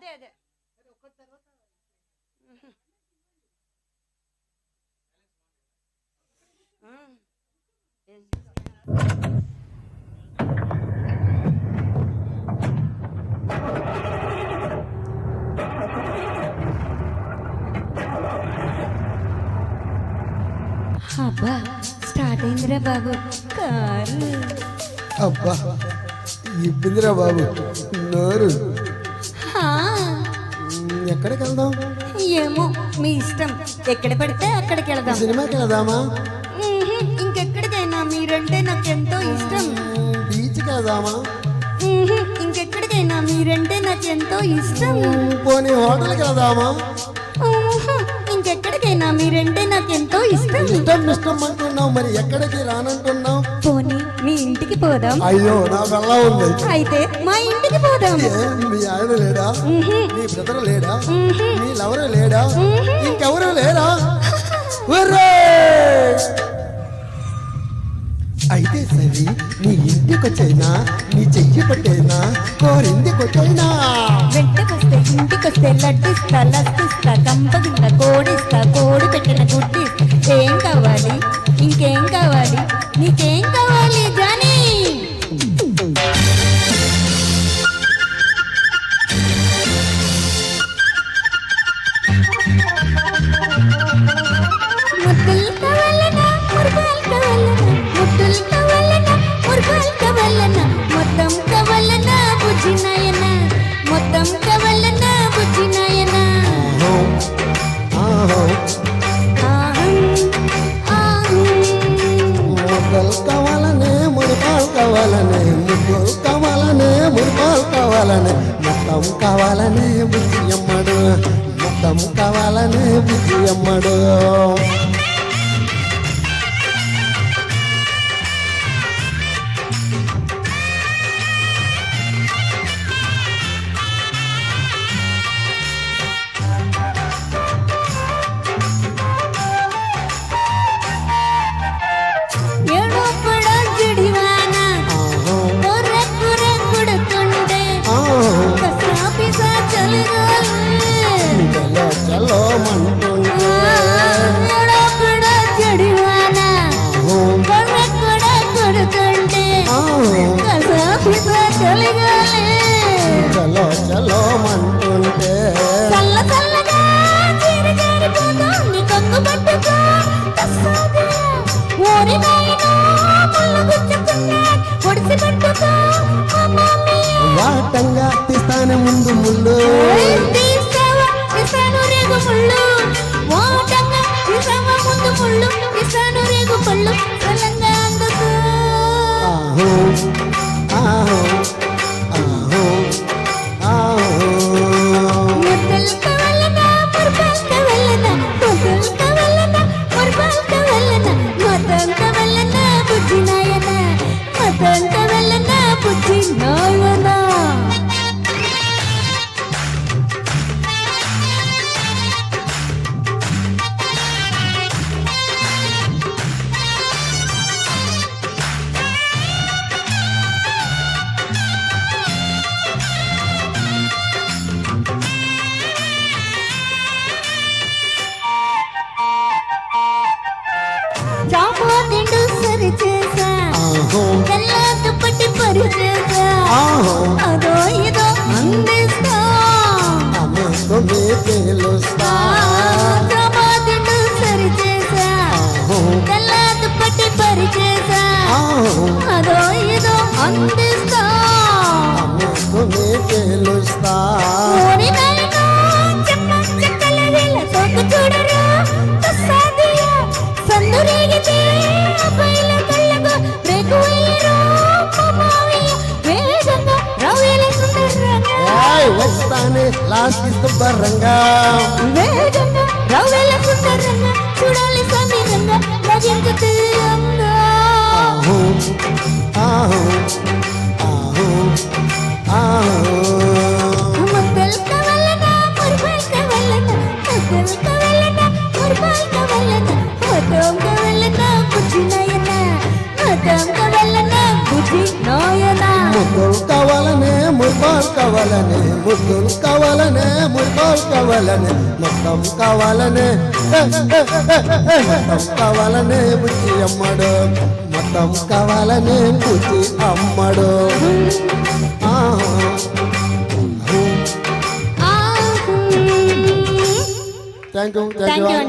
అదే అదే. అబ్బా స్టార్ట్ అయిందిరా బాబు. కారు. అబ్బా ఇబ్బందిరా బాబు. నోరు. ఎక్కడికి వెళ్దాం ఏమో మీ ఇష్టం. ఎక్కడ పడితే అక్కడికి వెళదాం సినిమాకి వెళ్దామా ఇంకెక్కడికైనా మీరంటే నాకు ఎంతో ఇష్టం బీచ్కి వెళ్దామా ఇంకెక్కడికైనా మీరంటే నాకు ఎంతో ఇష్టం పోనీ హోటల్కి వెళ్దామా ఇంకెక్కడికైనా మీరంటే నాకు ఎంతో ఇష్టం. ఇష్టం ఇష్టం అంటున్నావు మరి ఎక్కడికి రానంటున్నావు? పోనీ మీ ఇంటికి పోదాం. అయ్యో నా వెళ్ళ ఉంది. అయితే మా ఇంటికి పోదాం. మీ ఆయన లేడా? మీ బ్రదర్ లేడా. మీ లవరు లేడా. ఇంకెవరు లేరా! అయితే సరి నీ ఇంటికొచ్చైనా? నీ చెయ్యి పట్టైనా? కోరిందికొచ్చైనా వెంటకొస్తే ఇంటికొస్తే లడ్డిస్తా లడ్డిస్తా కంపగిస్తా కోడిస్తా కోడి పెట్టిన గుడ్డిస్తా కావాలనే మురిపాలు కావాలనే ముద్దలు కావాలనే మొత్తం కావాలనే బుద్ధి అమ్మడు మొత్తం కావాలనే బుద్ధి అమ్మడు. చలో చలో మంటుంటే చల్ల చల్లగా జీరి జారిపోతుంది పట్టుకో ఓరి నాయనా ముళ్ళు గుచ్చుకున్నా పట్టుకో వాటంగా ముందు. ముళ్ళు మొత్తం కావాలనా బుజ్జి నాయనా? తెలుస్తా అదో ఇదో అందిస్తా. తెలుస్తా వస్తానే లాస్ట్ శుభ్రంగా వేగంగా రవ్వేల సుందరంగా చూడాలి సమీరంగా రజించు తీయంగా ఆహో ఆహో ఆహో ఆహో. ముద్దలు కావాలనా మురుపాలు కావాలనా ముద్దలు కావాలనా మురుపాలు కావాలనా మొత్తం కావాలనా బుజ్జి మొత్తం కావాలనే ముద్దులు కావాలనే మురిపాలు కావాలనే ముద్దులు కావాలనే మొత్తం కావాలనే మొత్తం కావాలనే బుద్ధి అమ్మడు. మొత్తం కావాలనే బుద్ధి అమ్మడు. Thank you thank you